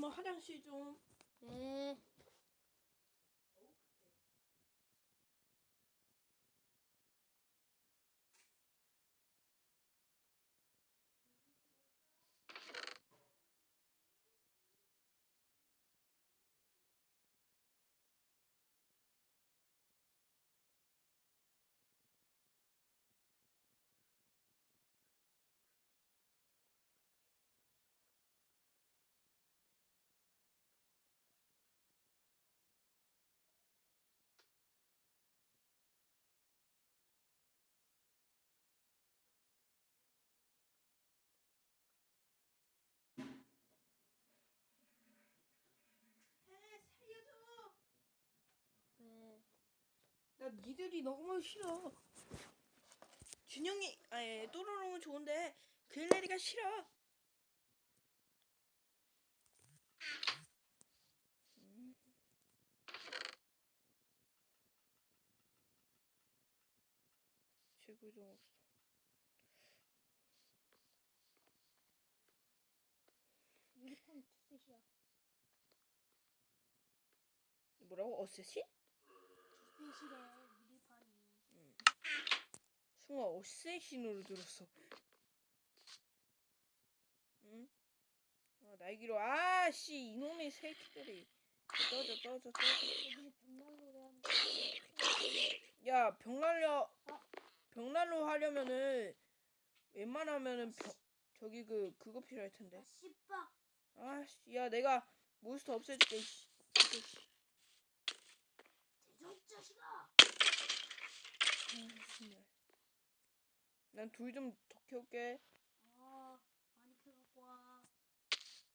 한번 화장실 좀. 네. 해 살려줘. 네. 나 니들이 너무 싫어. 준영이 아예 또로롱은 좋은데 글래리가 싫어. 음. 최고 좀 없어. 유리판 두 셋이야. 뭐라고 어쌔신? 두 셋이래 유리판이. 승아 어쌔신으로 들었어. 응? 아, 날기로 아씨 이놈의 새끼들이 떠져 떠져 떠져. 야 아. 벽난로 하려면은 웬만하면은 벽 저기 그 그거 필요할 텐데. 아. 아씨 야 내가 몬스터 없애줄게. 이 씨. 이 씨. 이 자식아. 아, 정말. 난둘 좀더 키울게. 아 많이 캐갖고 와.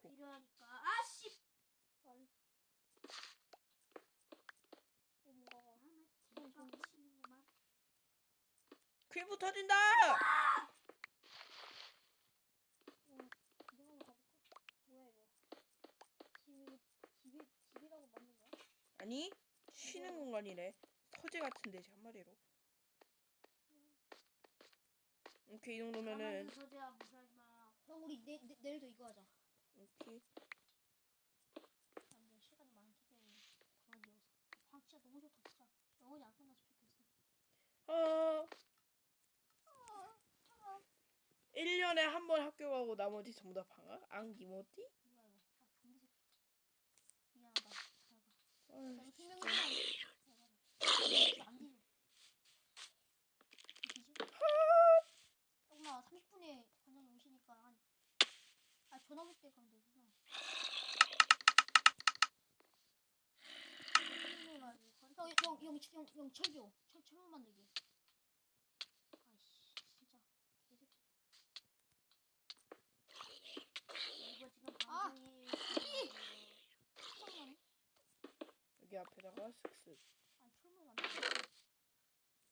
도. 필요하니까. 아 씨. 빨리. 어 뭐가 하나 대전 치는구만. 퀴브 터진다. 어, 내가 한번 가볼까? 뭐야 이거? 집이 집이 집이라고 만든 거야? 아니 공간이래. 서재 같은데 한 마리로. 오케이 이 정도면은 서재야 무시하지 마. 형 우리 내, 내 내일도 이거 하자. 오케이. 안돼 시간이 많기 때문에 그만이어서. 방 진짜 너무 좋다 진짜. 영원히 안 끝났으면 좋겠어. 어 1년에 한 번 학교 가고 나머지 전부 다 방학? 안기모띠? 뭐야 이거? 아 좀비 새끼. 미안하다. 잘나 이거 진짜. 생명력 조금만 30분에 관장님 오시니까 한. 아 전화 볼때 가면 되구나. 형 형 형 형 철교 철 철문 만들기. 아이씨 진짜 개새끼. 이거 지금 방송이 잠깐만. 여기 앞에다가 슥슥 아니 철문 만들기.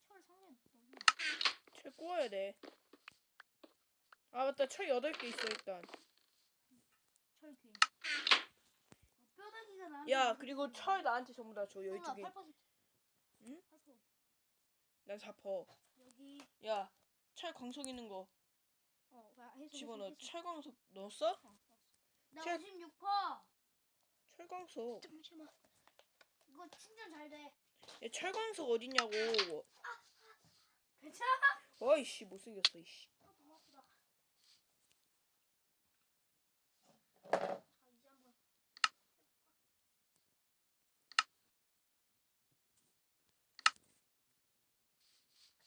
철 상자에 넣는. 철 구워야 돼. 아 맞다 철 8개 있어 일단. 철괴. 어, 뼈다귀가 나. 야 그리고 철 나한테 전부 다줘 여기 두 개. 8%. 응? 8%. 난 4퍼. 여기 야, 철 광석 있는 거 어, 집어넣어. 철 광석 넣었어? 어, 넣었어. 나 철- 56%. 철 광석. 잠시만. 이거 충전 잘 돼. 야, 철 광석 어딨냐고. 괜찮아? 어이씨 못생겼어 이씨. 아, 너무 아프다. 자, 이제 한번?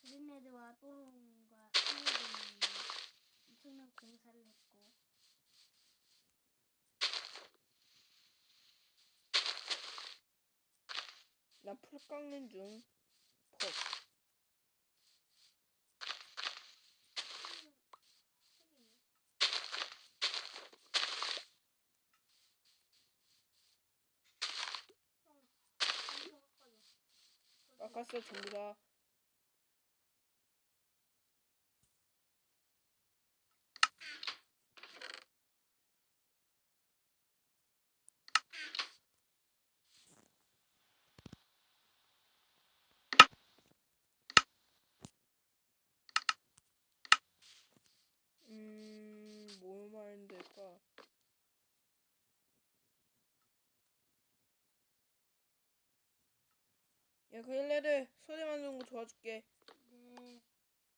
그린레드와 또로롱님과 스웨드님이 엄청난 공사를 했고 난 풀 깎는 중. 퍽. 깎았어 전부 다. 음, 뭘 말하면 될까? 야, 그 일레를 소리 만드는 거 도와줄게. 네.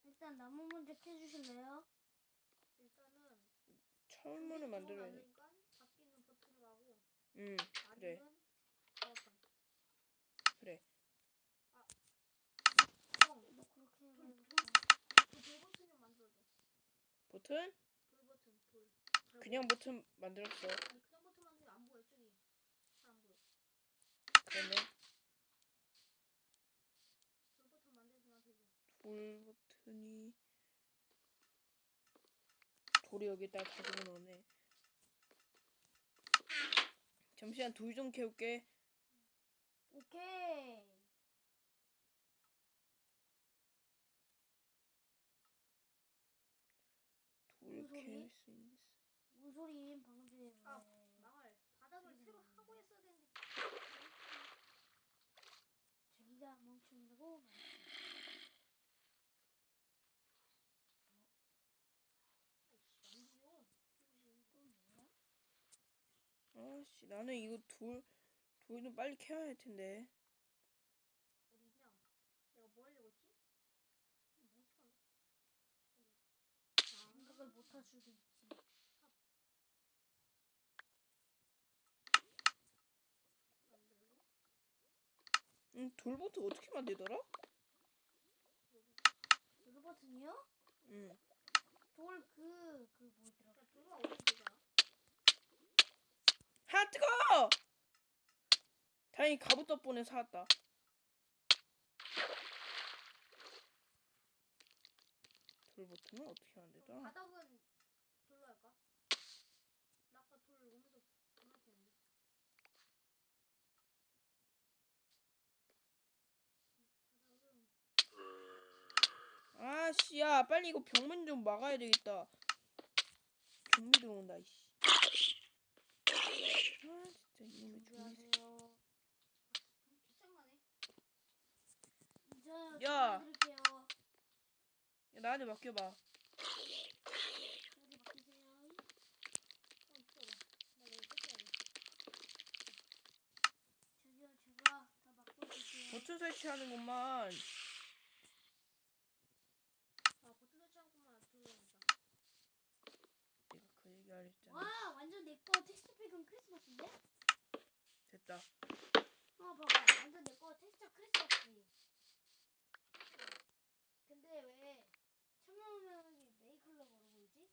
일단 나무 먼저 캐주실래요? 일단은 철문을 만들어야 돼. 니까 바뀌는 버튼으로 하고 응, 그래. 아니면 버튼. 그래. 형, 뭐 그렇게 돌, 해가지고. 돌, 그돌 버튼 좀 만들어줘. 버튼? 돌 버튼, 돌. 그냥 버튼 만들었어. 아니 그냥 버튼 만들면 안 보여 저기. 잘 안 보여. 그러네. 돌 버튼 만들어서 돌 버튼이 돌이 여기다 가지고 넣네. 잠시만 돌 좀 캐올게. 오케이. 돌 무슨 소리? 캐올 수 있는. 무슨 소리 방금 전에 왜? 아, 망할. 바닥을 새로 하고 했어야 되는데. 자기가 멍청이라고 말했어. 아이씨, 안 보여. 또 뭐야? 아씨, 나는 이거 돌돌좀 빨리 캐야 할 텐데. 어디 있냐? 내가 뭐 하려고 했지? 생각을 못 할 수도 있지. 만들고. 응, 돌 버튼 어떻게 만들더라? 돌 버튼이요? 응. 돌 그 그 뭐더라? 뜨거! 다행히 갑옷 덕분에 살았다. 돌 버튼은 어떻게 만들더라? 바닥은 돌로 할까? 나 아까 돌 오면서 했는데. 바닥은 아씨야 빨리 이거 병문 좀 막아야 되겠다 좀비 들어온다 이씨 아 진짜 이놈의. 귀찮만해. 이제 야. 드릴게요. 야, 나한테 맡겨봐 여기 맡기세요. 형 있어봐. 나 이거 뜯어야 돼. 저기요 제가 다 맡고 있을게요. 버튼 설치하는 것만 아, 버튼 설치하고만 돌려야겠다. 내가 그 얘기 하랬잖아 와 완전 내거 텍스트팩은 크리스마스인데? 됐다. 어 봐봐. 완전 내거 텍스처 크리스마스. 근데 왜 청명명이 네이클럽으로 보이지?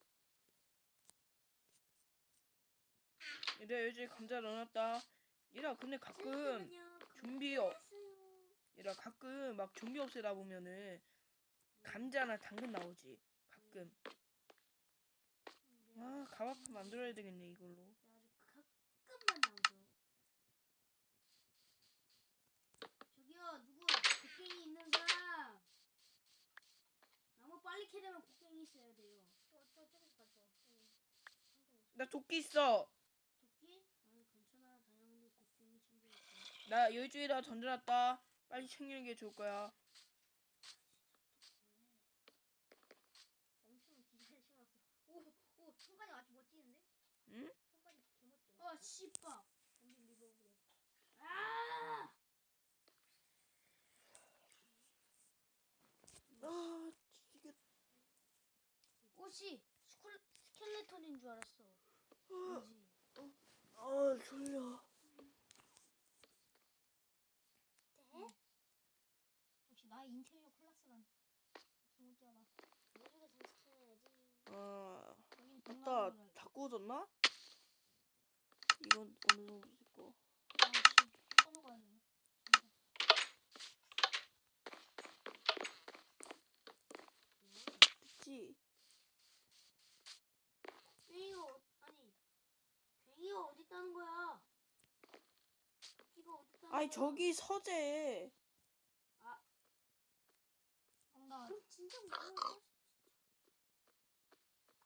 얘들아 요즘 감자 넣어놨다. 얘들아 근데 가끔 좀비 어 얘들아 가끔 막 좀비 없애다 보면은 감자나 당근 나오지 가끔 아 가마판 만들어야 되겠네 이걸로 아주 가끔만 나오죠. 저기요 누구 곡괭이 있는 사람? 나무 빨리 캐려면 곡괭이 있어야 돼요. 저, 저, 저기서 가져. 저기. 상점 있어. 나 도끼 있어 도끼? 아니 괜찮아 다이아몬드 곡괭이 챙겨있어. 나 여주에다 던져놨다 빨리 챙기는 게 좋을 거야 엄청 디자인 심었어. 오, 오, 손가락 아주 멋지는데? 응? 손가락 개 멋져. 어 씨빠. 좀비 리버브래. 아! 아 이게 옷이 스쿨, 스켈레톤인 줄 알았어. 왠지. 아 졸려 네? 역시 나의 인테리어 클래스란 기모띠하다. 예쁘게 잘 시켜야지. 아 여기는 맞다 동남아라. 다 구워졌나? 이건 어느 정도 됐고 아, 돼. 됐지? 괭이가 어, 아니 괭이가 어디 있다는 거야? 도끼가 어디 있다는 아니 거야? 저기 서재 정답. 그럼 진짜 뭐야?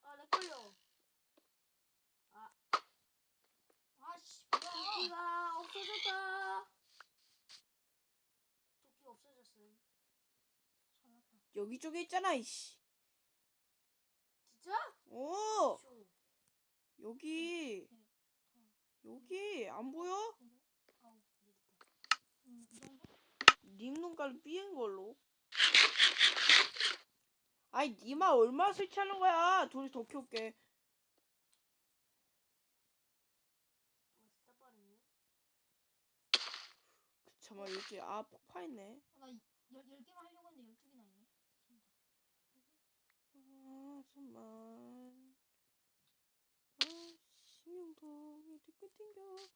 아, 렉 걸려. 아씨, 뭐야? 도끼가 없어졌다. 도끼 없어졌음. 잘났다. 여기 쪽에 있잖아 이씨 진짜? 오 쇼. 여기 여기 안 보여? 아우. 음, 이 정도? 님 눈깔 삐인 걸로. 아이 니마 얼마 설치하는 거야? 둘이 더 키울게. 와 진짜 빠르네. 그참아 여기 아 폭파했네. 아, 나 열, 열 개만 하려고 했는데 열두 개나 있네. 진짜. 아 정말. 아 심영동 이렇게 튕겨.